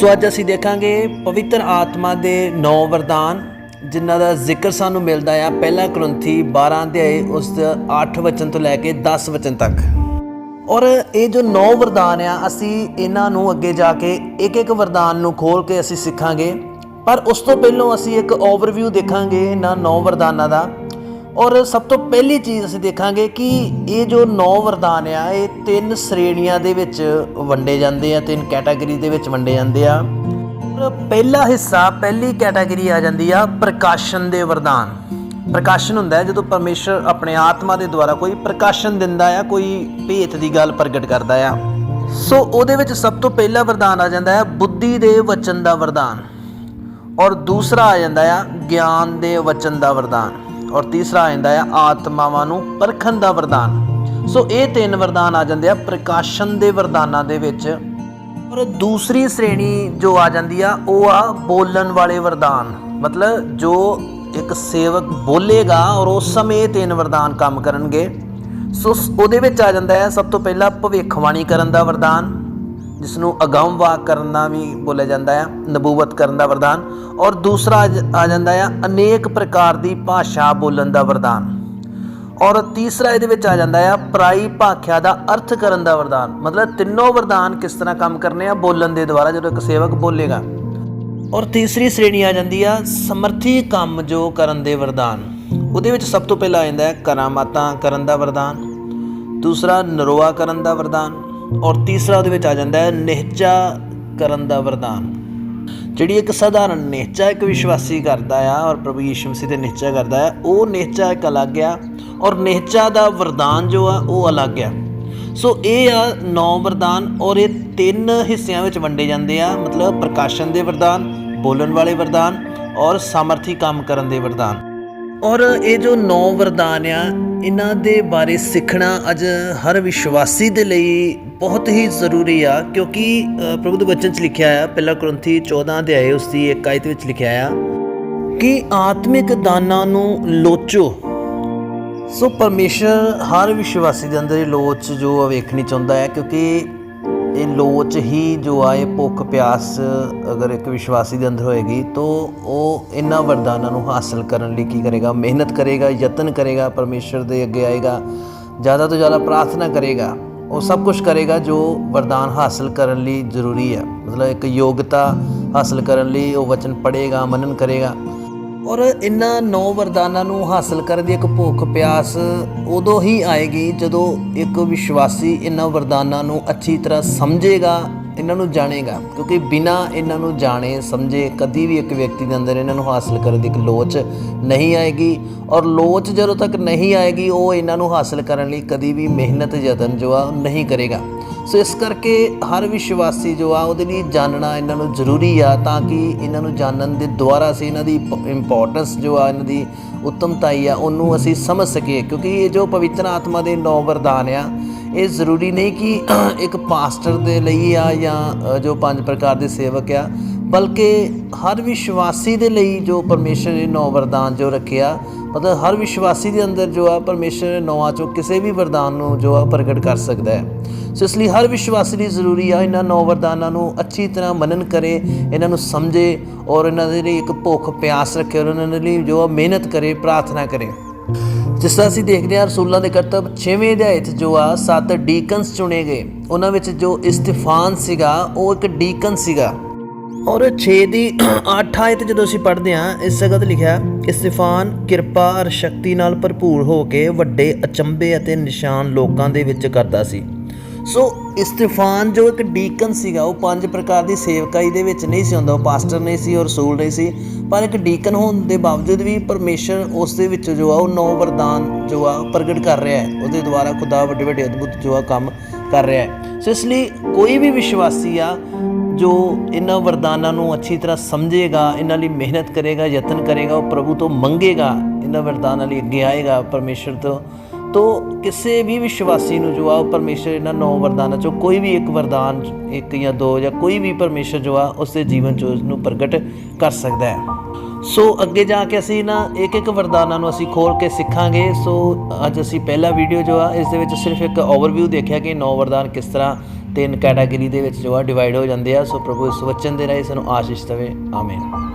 ਸੋ ਅੱਜ ਅਸੀਂ ਦੇਖਾਂਗੇ ਪਵਿੱਤਰ ਆਤਮਾ ਦੇ ਨੌ ਵਰਦਾਨ, ਜਿਨ੍ਹਾਂ ਦਾ ਜ਼ਿਕਰ ਸਾਨੂੰ ਮਿਲਦਾ ਆ ਪਹਿਲਾ ਕਰੰਥੀ 12 ਅਧਿਆਏ, ਉਸ ਦਾ 8 ਵਚਨ ਤੋਂ ਲੈ ਕੇ 10 ਵਚਨ ਤੱਕ। ਔਰ ਇਹ ਜੋ ਨੌ ਵਰਦਾਨ ਆ, ਅਸੀਂ ਇਹਨਾਂ ਨੂੰ ਅੱਗੇ ਜਾ ਕੇ ਇੱਕ ਇੱਕ ਵਰਦਾਨ ਨੂੰ ਖੋਲ ਕੇ ਅਸੀਂ ਸਿੱਖਾਂਗੇ। ਪਰ ਉਸ ਤੋਂ ਪਹਿਲਾਂ ਅਸੀਂ ਇੱਕ ਓਵਰਵਿਊ ਦੇਖਾਂਗੇ ਇਹਨਾਂ ਨੌ ਵਰਦਾਨਾਂ ਦਾ। ਔਰ ਸਭ ਤੋਂ ਪਹਿਲੀ ਚੀਜ਼ ਅਸੀਂ ਦੇਖਾਂਗੇ ਕਿ ਇਹ ਜੋ ਨੌ ਵਰਦਾਨ ਆ, ਇਹ ਤਿੰਨ ਸ਼੍ਰੇਣੀਆਂ ਦੇ ਵਿੱਚ ਵੰਡੇ ਜਾਂਦੇ ਆ, ਤਿੰਨ ਕੈਟਾਗਰੀ ਦੇ ਵਿੱਚ ਵੰਡੇ ਜਾਂਦੇ ਆ। ਪਹਿਲਾ ਹਿੱਸਾ, ਪਹਿਲੀ ਕੈਟਾਗਰੀ ਆ ਜਾਂਦੀ ਆ, ਪ੍ਰਕਾਸ਼ਨ ਦੇ ਵਰਦਾਨ। ਪ੍ਰਕਾਸ਼ਨ ਹੁੰਦਾ ਹੈ ਜਦੋਂ ਪਰਮੇਸ਼ਰ ਆਪਣੇ ਆਤਮਾ ਦੇ ਦੁਆਰਾ ਕੋਈ ਪ੍ਰਕਾਸ਼ਨ ਦਿੰਦਾ ਆ, ਕੋਈ ਭੇਤ ਦੀ ਗੱਲ ਪ੍ਰਗਟ ਕਰਦਾ ਆ। ਸੋ ਉਹਦੇ ਵਿੱਚ ਸਭ ਤੋਂ ਪਹਿਲਾ ਵਰਦਾਨ ਆ ਜਾਂਦਾ ਹੈ, ਬੁੱਧੀ ਦੇ ਵਚਨ ਦਾ ਵਰਦਾਨ। ਔਰ ਦੂਸਰਾ ਆ ਜਾਂਦਾ ਆ, ਗਿਆਨ ਦੇ ਵਚਨ ਦਾ ਵਰਦਾਨ। ਔਰ ਤੀਸਰਾ ਆ ਜਾਂਦਾ ਆਤਮਾਵਾਂ ਨੂੰ ਪਰਖਣ ਦਾ ਵਰਦਾਨ। ਸੋ ਇਹ ਤਿੰਨ ਵਰਦਾਨ ਆ ਜਾਂਦੇ ਆ ਪ੍ਰਕਾਸ਼ਨ ਦੇ ਵਰਦਾਨਾਂ ਦੇ ਵਿੱਚ। ਔਰ ਦੂਸਰੀ ਸ਼੍ਰੇਣੀ ਜੋ ਆ ਜਾਂਦੀ ਆ, ਉਹ ਆ ਬੋਲਣ ਵਾਲੇ ਵਰਦਾਨ। ਮਤਲਬ ਜੋ ਇੱਕ ਸੇਵਕ ਬੋਲੇਗਾ ਔਰ ਉਸ ਸਮੇਂ ਤਿੰਨ ਵਰਦਾਨ ਕੰਮ ਕਰਨਗੇ। ਸੋ ਉਹਦੇ ਵਿੱਚ ਆ ਜਾਂਦਾ ਹੈ ਸਭ ਤੋਂ ਪਹਿਲਾਂ ਭਵਿੱਖਬਾਣੀ ਕਰਨ ਦਾ ਵਰਦਾਨ ਜਿਸ ਨੂੰ ਅਗੰਮ ਵਾਕ ਕਰਨ ਦਾ ਵੀ ਬੋਲਿਆ ਜਾਂਦਾ ਆ, ਨਬੂਵਤ ਕਰਨ ਦਾ ਵਰਦਾਨ, ਔਰ ਦੂਸਰਾ ਆ ਜ- ਆ ਜਾਂਦਾ ਹੈ ਅਨੇਕ ਪ੍ਰਕਾਰ ਦੀ ਭਾਸ਼ਾ ਬੋਲਣ ਦਾ ਵਰਦਾਨ। ਔਰ ਤੀਸਰਾ ਇਹਦੇ ਵਿੱਚ ਆ ਜਾਂਦਾ ਆ, ਪ੍ਰਾਈ ਭਾਖਿਆ ਦਾ ਅਰਥ ਕਰਨ ਦਾ ਵਰਦਾਨ। ਮਤਲਬ ਤਿੰਨੋਂ ਵਰਦਾਨ ਕਿਸ ਤਰ੍ਹਾਂ ਕੰਮ ਕਰਨੇ ਆ, ਬੋਲਣ ਦੇ ਦੁਆਰਾ ਜਦੋਂ ਇੱਕ ਸੇਵਕ ਬੋਲੇਗਾ। ਔਰ ਤੀਸਰੀ ਸ਼੍ਰੇਣੀ ਆ ਜਾਂਦੀ ਆ, ਸਮਰਥੀ ਕੰਮ ਜੋ ਕਰਨ ਦੇ ਵਰਦਾਨ। ਉਹਦੇ ਵਿੱਚ ਸਭ ਤੋਂ ਪਹਿਲਾਂ ਆ ਜਾਂਦਾ ਹੈ ਕਰਾਮਾਤਾਂ ਕਰਨ ਦਾ ਵਰਦਾਨ। ਦੂਸਰਾ ਨਰੋਆ ਕਰਨ ਦਾ ਵਰਦਾਨ। ਔਰ ਤੀਸਰਾ ਉਹਦੇ ਵਿੱਚ ਆ ਜਾਂਦਾ ਹੈ, ਨਿਹਚਾ ਕਰਨ ਦਾ ਵਰਦਾਨ। ਜਿਹੜੀ ਇੱਕ ਸਧਾਰਨ ਨਿਹਚਾ ਇੱਕ ਵਿਸ਼ਵਾਸੀ ਕਰਦਾ ਆ ਔਰ ਪ੍ਰਭੂ ਯੀਸ਼ੂ ਮਸੀਹ ਤੇ ਨਿਹਚਾ ਕਰਦਾ ਆ, ਉਹ ਨਿਹਚਾ ਇੱਕ ਅਲੱਗ ਆ ਔਰ ਨਿਹਚਾ ਦਾ ਵਰਦਾਨ ਜੋ ਆ, ਉਹ ਅਲੱਗ ਆ। ਸੋ ਇਹ ਆ ਨੌ ਵਰਦਾਨ ਔਰ ਇਹ ਤਿੰਨ ਹਿੱਸਿਆਂ ਵਿੱਚ ਵੰਡੇ ਜਾਂਦੇ ਆ, ਮਤਲਬ ਪ੍ਰਕਾਸ਼ਨ ਦੇ ਵਰਦਾਨ, ਬੋਲਣ ਵਾਲੇ ਵਰਦਾਨ ਔਰ ਸਮਰਥੀ ਕੰਮ ਕਰਨ ਦੇ ਵਰਦਾਨ। ਔਰ ਇਹ ਜੋ ਨੌ ਵਰਦਾਨ ਆ ਇਹਨਾਂ ਦੇ ਬਾਰੇ ਸਿੱਖਣਾ ਅੱਜ ਹਰ ਵਿਸ਼ਵਾਸੀ ਦੇ ਲਈ ਬਹੁਤ ਹੀ ਜ਼ਰੂਰੀ ਆ ਕਿਉਂਕਿ ਅ, ਪ੍ਰਭੂ ਦੇ ਵਚਨ 'ਚ ਲਿਖਿਆ ਆ ਪਹਿਲਾ ਕੁਰਿੰਥੀ 14 ਅਧਿਆਏ ਉਸ ਦੀ ਇੱਕ ਆਇਤ ਵਿੱਚ ਲਿਖਿਆ ਆ ਕਿ ਆਤਮਿਕ ਦਾਨਾਂ ਨੂੰ ਲੋਚੋ। ਸੋ ਪਰਮੇਸ਼ਰ ਹਰ ਵਿਸ਼ਵਾਸੀ ਦੇ ਅੰਦਰ ਇਹ ਲੋਚ ਜੋ ਆ ਵੇਖਣੀ ਚਾਹੁੰਦਾ ਹੈ ਕਿਉਂਕਿ ਇਹ ਲੋਚ ਹੀ ਜੋ ਆ ਇਹ ਭੁੱਖ ਪਿਆਸ ਅਗਰ ਇੱਕ ਵਿਸ਼ਵਾਸੀ ਦੇ ਅੰਦਰ ਹੋਏਗੀ, ਤਾਂ ਉਹ ਇਹਨਾਂ ਵਰਦਾਨਾਂ ਨੂੰ ਹਾਸਲ ਕਰਨ ਲਈ ਕੀ ਕਰੇਗਾ? ਮਿਹਨਤ ਕਰੇਗਾ, ਯਤਨ ਕਰੇਗਾ, ਪਰਮੇਸ਼ਰ ਦੇ ਅੱਗੇ ਆਏਗਾ, ਜ਼ਿਆਦਾ ਤੋਂ ਜ਼ਿਆਦਾ ਪ੍ਰਾਰਥਨਾ ਕਰੇਗਾ। ਉਹ ਸਭ ਕੁਝ ਕਰੇਗਾ ਜੋ ਵਰਦਾਨ ਹਾਸਲ ਕਰਨ ਲਈ ਜ਼ਰੂਰੀ ਹੈ। ਮਤਲਬ ਇੱਕ ਯੋਗਤਾ ਹਾਸਲ ਕਰਨ ਲਈ ਉਹ ਵਚਨ ਪੜ੍ਹੇਗਾ, ਮਨਨ ਕਰੇਗਾ। ਔਰ ਇਹਨਾਂ ਨੌ ਵਰਦਾਨਾਂ ਨੂੰ ਹਾਸਲ ਕਰਨ ਦੀ ਇੱਕ ਭੁੱਖ ਪਿਆਸ ਉਦੋਂ ਹੀ ਆਏਗੀ ਜਦੋਂ ਇੱਕ ਵਿਸ਼ਵਾਸੀ ਇਹਨਾਂ ਵਰਦਾਨਾਂ ਨੂੰ ਅੱਛੀ ਤਰ੍ਹਾਂ ਸਮਝੇਗਾ ਇਹਨਾਂ ਨੂੰ ਜਾਣੇਗਾ, ਕਿਉਂਕਿ ਬਿਨਾ ਇਹਨਾਂ ਨੂੰ ਜਾਣੇ, ਸਮਝੇ, ਕਦੀ ਵੀ ਇੱਕ ਵਿਅਕਤੀ ਦੇ ਅੰਦਰ ਇਹਨਾਂ ਨੂੰ ਹਾਸਲ ਕਰਨ ਦੀ ਇੱਕ ਲੋਚ ਨਹੀਂ ਆਏਗੀ। ਔਰ ਲੋਚ ਜਦੋਂ ਤੱਕ ਨਹੀਂ ਆਏਗੀ, ਉਹ ਇਹਨਾਂ ਨੂੰ ਹਾਸਲ ਕਰਨ ਲਈ ਕਦੀ ਵੀ ਮਿਹਨਤ, ਯਤਨ ਜੋ ਆ ਨਹੀਂ ਕਰੇਗਾ। ਸੋ ਇਸ ਕਰਕੇ ਹਰ ਵਿਸ਼ਵਾਸੀ ਜੋ ਆ, ਉਹਦੇ ਲਈ ਜਾਣਨਾ ਇਹਨਾਂ ਨੂੰ ਜ਼ਰੂਰੀ ਆ, ਤਾਂ ਕਿ ਇਹਨਾਂ ਨੂੰ ਜਾਣਨ ਦੇ ਦੁਆਰਾ ਅਸੀਂ ਇਹਨਾਂ ਦੀ ਇੰਪੋਰਟੈਂਸ ਜੋ ਆ, ਇਹਨਾਂ ਦੀ ਉੱਤਮਤਾਈ ਆ, ਉਹਨੂੰ ਅਸੀਂ ਸਮਝ ਸਕੀਏ। ਕਿਉਂਕਿ ਇਹ ਜੋ ਪਵਿੱਤਰ ਆਤਮਾ ਦੇ ਨੌ ਵਰਦਾਨ ਆ ਇਹ ਜ਼ਰੂਰੀ ਨਹੀਂ ਕਿ ਇੱਕ ਪਾਸਟਰ ਦੇ ਲਈ ਆ ਜਾਂ ਜੋ ਪੰਜ ਪ੍ਰਕਾਰ ਦੇ ਸੇਵਕ ਆ, ਬਲਕਿ ਹਰ ਵਿਸ਼ਵਾਸੀ ਦੇ ਲਈ ਜੋ ਪਰਮੇਸ਼ਰ ਨੇ ਨੌ ਵਰਦਾਨ ਜੋ ਰੱਖਿਆ ਮਤਲਬ ਹਰ ਵਿਸ਼ਵਾਸੀ ਦੇ ਅੰਦਰ ਜੋ ਆ ਪਰਮੇਸ਼ਰ ਨੇ ਨੌਆਂ ਚੋਂ ਕਿਸੇ ਵੀ ਵਰਦਾਨ ਨੂੰ ਜੋ ਆ ਪ੍ਰਗਟ ਕਰ ਸਕਦਾ ਹੈ। ਸੋ ਇਸ ਲਈ ਹਰ ਵਿਸ਼ਵਾਸੀ ਲਈ ਜ਼ਰੂਰੀ ਆ ਇਹਨਾਂ ਨੌ ਵਰਦਾਨਾਂ ਨੂੰ ਅੱਛੀ ਤਰ੍ਹਾਂ ਮਨਨ ਕਰੇ, ਇਹਨਾਂ ਨੂੰ ਸਮਝੇ ਔਰ ਇਹਨਾਂ ਦੇ ਲਈ ਇੱਕ ਭੁੱਖ ਪਿਆਸ ਰੱਖੇ ਔਰ ਇਹਨਾਂ ਦੇ ਲਈ ਜੋ ਆ ਮਿਹਨਤ ਕਰੇ, ਪ੍ਰਾਰਥਨਾ ਕਰੇ। ਜਿਸ ਤਰ੍ਹਾਂ ਅਸੀਂ ਦੇਖਦੇ ਹਾਂ ਰਸੂਲਾਂ ਦੇ ਕਰਤੱਵ 6ਵੇਂ ਅਧਿਆਇ 'ਚ ਜੋ ਆ ਸੱਤ ਡੀਕਨਸ ਚੁਣੇ ਗਏ, ਉਹਨਾਂ ਵਿੱਚ ਜੋ ਇਸਤੀਫਾਨ ਸੀਗਾ, ਉਹ ਇੱਕ ਡੀਕਨ ਸੀਗਾ। ਔਰ 6 ਦੀ 8 ਆਇਤ ਜਦੋਂ ਅਸੀਂ ਪੜ੍ਹਦੇ ਹਾਂ, ਇਸ ਜਗ੍ਹਾ ਲਿਖਿਆ, ਇਸਤੀਫਾਨ, ਕਿਰਪਾ ਔਰ ਸ਼ਕਤੀ ਨਾਲ ਭਰਪੂਰ ਹੋ ਕੇ ਵੱਡੇ ਅਚੰਭੇ ਅਤੇ ਨਿਸ਼ਾਨ ਲੋਕਾਂ ਦੇ ਵਿੱਚ ਕਰਦਾ ਸੀ। ਸੋ ਇਸਤਫਾਨ ਜੋ ਇੱਕ ਡੀਕਨ ਸੀਗਾ, ਉਹ ਪੰਜ ਪ੍ਰਕਾਰ ਦੀ ਸੇਵਕਾਈ ਦੇ ਵਿੱਚ ਨਹੀਂ ਸੀ ਹੁੰਦਾ, ਉਹ ਪਾਸਟਰ ਨਹੀਂ ਸੀ ਔਰ ਰਸੂਲ ਨਹੀਂ ਸੀ, ਪਰ ਇੱਕ ਡੀਕਨ ਹੋਣ ਦੇ ਬਾਵਜੂਦ ਵੀ ਪਰਮੇਸ਼ਰ ਉਸ ਦੇ ਵਿੱਚ ਜੋ ਆ, ਉਹ ਨੌ ਵਰਦਾਨ ਜੋ ਆ ਪ੍ਰਗਟ ਕਰ ਰਿਹਾ ਹੈ, ਉਹਦੇ ਦੁਆਰਾ ਖੁਦਾ ਵੱਡੇ ਵੱਡੇ ਅਦਭੁਤ ਜੋ ਆ, ਕੰਮ ਕਰ ਰਿਹਾ ਹੈ। ਸੋ ਇਸ ਲਈ ਕੋਈ ਵੀ ਵਿਸ਼ਵਾਸੀ ਆ, ਜੋ ਇਹਨਾਂ ਵਰਦਾਨਾਂ ਨੂੰ ਅੱਛੀ ਤਰ੍ਹਾਂ ਸਮਝੇਗਾ, ਇਹਨਾਂ ਲਈ ਮਿਹਨਤ ਕਰੇਗਾ, ਯਤਨ ਕਰੇਗਾ, ਉਹ ਪ੍ਰਭੂ ਤੋਂ ਮੰਗੇਗਾ, ਇਹਨਾਂ ਵਰਦਾਨਾਂ ਲਈ ਅੱਗੇ ਆਏਗਾ, ਪਰਮੇਸ਼ਰ ਤੋਂ ਤੋ ਕਿਸੇ ਵੀ ਵਿਸ਼ਵਾਸੀ ਨੂੰ ਜੋ ਆ ਉਹ ਪਰਮੇਸ਼ਰ ਇਹਨਾਂ ਨੌ ਵਰਦਾਨਾਂ ਚੋਂ ਕੋਈ ਵੀ ਇੱਕ ਵਰਦਾਨ, ਇੱਕ ਜਾਂ ਦੋ ਜਾਂ ਕੋਈ ਵੀ ਪਰਮੇਸ਼ਰ ਜੋ ਆ ਉਸਦੇ ਜੀਵਨ ਚ ਉਸ ਨੂੰ ਪ੍ਰਗਟ ਕਰ ਸਕਦਾ ਹੈ। ਸੋ ਅੱਗੇ ਜਾ ਕੇ ਅਸੀਂ ਨਾ ਇੱਕ ਇੱਕ ਵਰਦਾਨਾਂ ਨੂੰ ਅਸੀਂ ਖੋਲ ਕੇ ਸਿੱਖਾਂਗੇ। ਸੋ ਅੱਜ ਅਸੀਂ ਪਹਿਲਾ ਵੀਡੀਓ ਜੋ ਆ, ਇਸ ਦੇ ਵਿੱਚ ਸਿਰਫ ਇੱਕ ਓਵਰਵਿਊ ਦੇਖਿਆ ਕਿ ਨੌ ਵਰਦਾਨ ਕਿਸ ਤਰ੍ਹਾਂ ਤਿੰਨ ਕੈਟਾਗਰੀ ਦੇ ਵਿੱਚ ਜੋ ਆ ਡਿਵਾਈਡ ਹੋ ਜਾਂਦੇ ਆ। ਸੋ ਪ੍ਰਭੂ ਇਸ ਵਚਨ ਦੇ ਰਾਹੀਂ ਸਾਨੂੰ ਆਸ਼ੀਸ਼ ਦੇਵੇ। ਆਮੀਨ